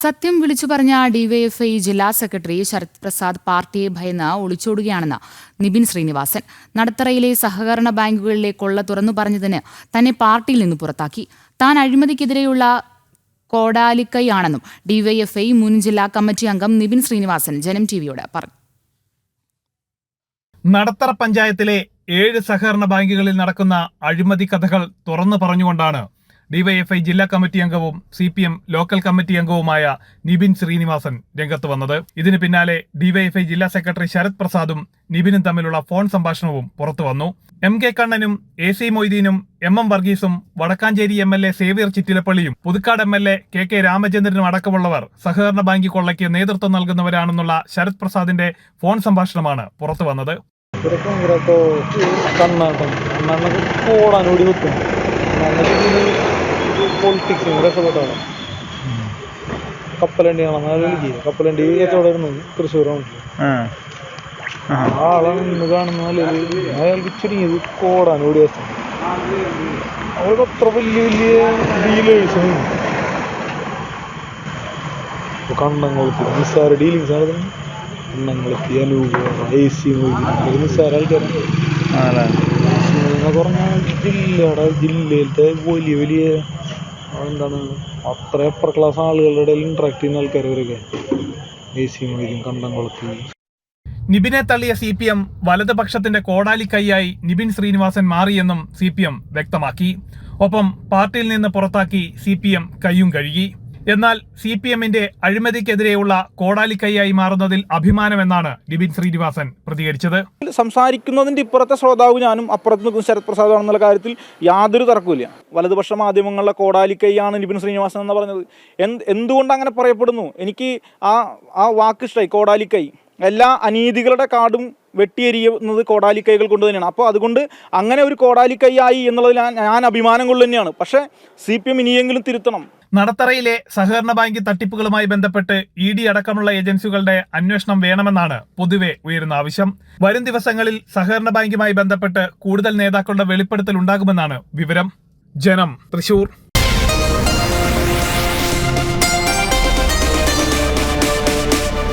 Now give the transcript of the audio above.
സത്യം വിളിച്ചു പറഞ്ഞ ഡിവൈഎഫ്ഐ ജില്ലാ സെക്രട്ടറി ശരത് പ്രസാദ് പാർട്ടിയെ ഭയന്ന് ഒളിച്ചോടുകയാണെന്ന് നിബിൻ ശ്രീനിവാസൻ നടത്തറയിലെ സഹകരണ ബാങ്കുകളിലെ കൊള്ള തുറന്നു പറഞ്ഞതിന് തന്നെ പാർട്ടിയിൽ നിന്ന് പുറത്താക്കി. താൻ അഴിമതിക്കെതിരെയുള്ള കോടാലിക്കൈയാണെന്നും ഡിവൈഎഫ്ഐ മുൻ ജില്ലാ കമ്മിറ്റി അംഗം നിബിൻ ശ്രീനിവാസൻ ജനം ടിവിയോട് പറഞ്ഞു. നടത്തറ പഞ്ചായത്തിലെ ഏഴ് സഹകരണ ബാങ്കുകളിൽ നടക്കുന്ന അഴിമതി കഥകൾ തുറന്നു പറഞ്ഞുകൊണ്ടാണ് ഡിവൈഎഫ്ഐ ജില്ലാ കമ്മിറ്റി അംഗവും C P M local committee അംഗവുമായ നിബിൻ ശ്രീനിവാസൻ രംഗത്ത് വന്നത്. ഇതിന് പിന്നാലെ ഡിവൈഎഫ്ഐ ജില്ലാ സെക്രട്ടറി ശരത് പ്രസാദും നിബിനും തമ്മിലുള്ള ഫോൺ സംഭാഷണവും പുറത്തു വന്നു. എം കെ കണ്ണനും എ സി മൊയ്തീനും M M വർഗീസും Vadakkanchery M L A Xavier ചിറ്റിലപ്പള്ളിയും Puthukkad M L A K K രാമചന്ദ്രനും അടക്കമുള്ളവർ സഹകരണ ബാങ്ക് കൊള്ളയ്ക്ക് നേതൃത്വം നൽകുന്നവരാണെന്നുള്ള ശരത് പ്രസാദിന്റെ ഫോൺ സംഭാഷണമാണ് പുറത്തു വന്നത്. കണ്ണാട്ടം. പൊളിറ്റിക്സ് രസപ്പെട്ടാണ് കപ്പലണ്ടി ആണെന്ന് വിളിക്കുക കപ്പലണ്ടി കച്ചവടമായിരുന്നു തൃശ്ശൂരാണ്. ആളെ നിന്ന് കാണുന്ന അയാൾക്ക് ചുരുങ്ങിയത് കോടാൻ ഓടി അവർക്ക് അത്ര വലിയ വലിയ ഡീലേഴ്സ് കണ്ണംകുളത്തി നിസ്സാര ഡീലിങ്സ് നടത്തുന്നു കണ്ണംകുളത്തി അനൂപ് എ സി നിസ്സാര ആൾക്കാരാണ്. എന്ന് പറഞ്ഞാൽ ജില്ലയുടെ ജില്ലയിലത്തെ വലിയ വലിയ എന്താണ് അത്ര അപ്പർ ക്ലാസ് ആളുകളുടെ ഇടയിൽ ചെയ്യുന്ന ആൾക്കാർ ഇവരൊക്കെ. എ സി മൊയ്തീൻ കണ്ടംകുളത്ത് നിബിനെ തള്ളിയ സി പി എം വലതുപക്ഷത്തിന്റെ കോടാലിക്കൈയായി നിബിൻ ശ്രീനിവാസൻ മാറിയെന്നും സി പി എം വ്യക്തമാക്കി. ഒപ്പം പാർട്ടിയിൽ നിന്ന് പുറത്താക്കി സി പി എം കയ്യും കഴുകി. എന്നാൽ സി പി എമ്മിന്റെ അഴിമതിക്കെതിരെയുള്ള കോടാലിക്കൈയായി മാറുന്നതിൽ അഭിമാനമെന്നാണ് ലിബിൻ ശ്രീനിവാസൻ പ്രതികരിച്ചത്. സംസാരിക്കുന്നതിന്റെ ഇപ്പുറത്തെ ശ്രോതാവ് ഞാനും അപ്പുറത്ത് നിൽക്കുന്ന ശരത് പ്രസാദ് ആണെന്നുള്ള കാര്യത്തിൽ യാതൊരു തർക്കമില്ല വലതുപക്ഷ മാധ്യമങ്ങളിലെ കോടാലിക്കൈയാണ് ലിബിൻ ശ്രീനിവാസൻ എന്ന് പറഞ്ഞത്. എന്ത് എന്തുകൊണ്ട് അങ്ങനെ പറയപ്പെടുന്നു? എനിക്ക് ആ ആ വാക്ക് ഇഷ്ടമായി കോടാലിക്കൈ. എല്ലാ അനീതികളുടെ കാടും വെട്ടിയെരിയുന്നത് കോടാലിക്കൈകൾ കൊണ്ട് തന്നെയാണ്. അപ്പോൾ അതുകൊണ്ട് അങ്ങനെ ഒരു കോടാലിക്കൈയായി എന്നുള്ളതിൽ ഞാൻ അഭിമാനം കൊണ്ട് തന്നെയാണ്. പക്ഷേ സി പി എം ഇനിയെങ്കിലും തിരുത്തണം. നടത്തറയിലെ സഹകരണ ബാങ്ക് തട്ടിപ്പുകളുമായി ബന്ധപ്പെട്ട് ഇ ഡി അടക്കമുള്ള ഏജൻസികളുടെ അന്വേഷണം വേണമെന്നാണ് പൊതുവെ ഉയരുന്ന ആവശ്യം. വരും ദിവസങ്ങളിൽ സഹകരണ ബാങ്കുമായി ബന്ധപ്പെട്ട് കൂടുതൽ നേതാക്കളുടെ വെളിപ്പെടുത്തൽ ഉണ്ടാകുമെന്നാണ് വിവരം. ജനം തൃശൂർ.